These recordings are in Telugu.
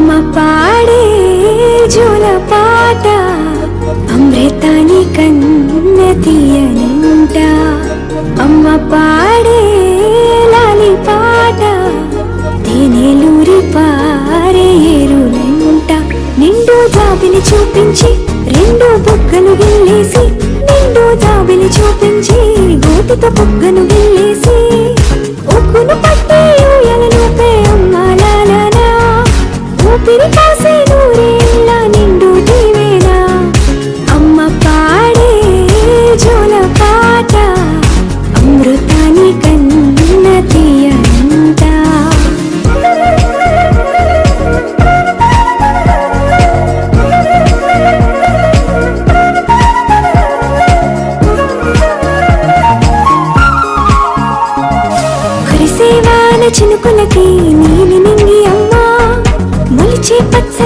అమ్మ పాడే జోల పాట అమృతాని కన్న తీయనంట. అమ్మ పాడే లాలి పాట తేనెలూరి పారే ఎరునంట నిండు జాబిని చూపించి రెండు బుగ్గలు వెళ్ళేసి నిండు జాబిని చూపించి గోటితో బుగ్గను వెళ్ళేసి ఊపిరి కాసే నూరేళ్ళ నిండు అమ్మ పాడే జోల పాట అమృతాని కన్న తీయంట చినుకులకి నీలి నింగి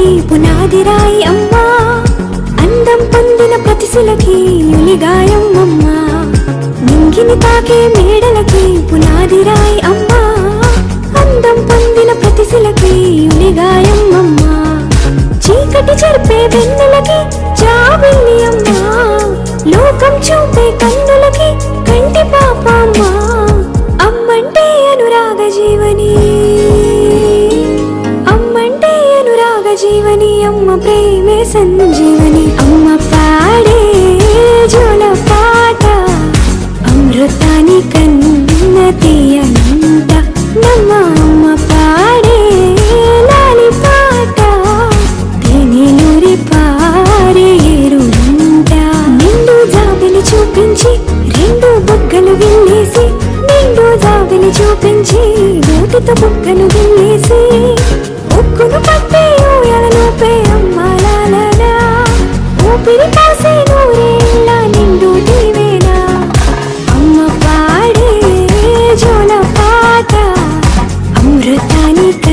మేడలకి పునాదిరాయి అమ్మా. అందం పొందిన ప్రతిశలకి ఉలిగాయం అమ్మా నింగిని తాకే మేడలకి పునాదిరాయి అమ్మా. అందం పొందిన ప్రతిశలకి ఉలిగాయం అమ్మా చీకటి చెరిపే వెన్నెలకి జాబిల్లి అమ్మా. లోకం చూపే కన్నులకి కంటి పాపమ్మా ముద్ద ముక్కను గిల్లేసి ముక్కును పట్టి ఊయలను పేరమ్మాలా ఊపిరి కాసే నూరేళ్ళ నిండు నీవేనా అమ్మ పాడే జోల పాట అమృతానిక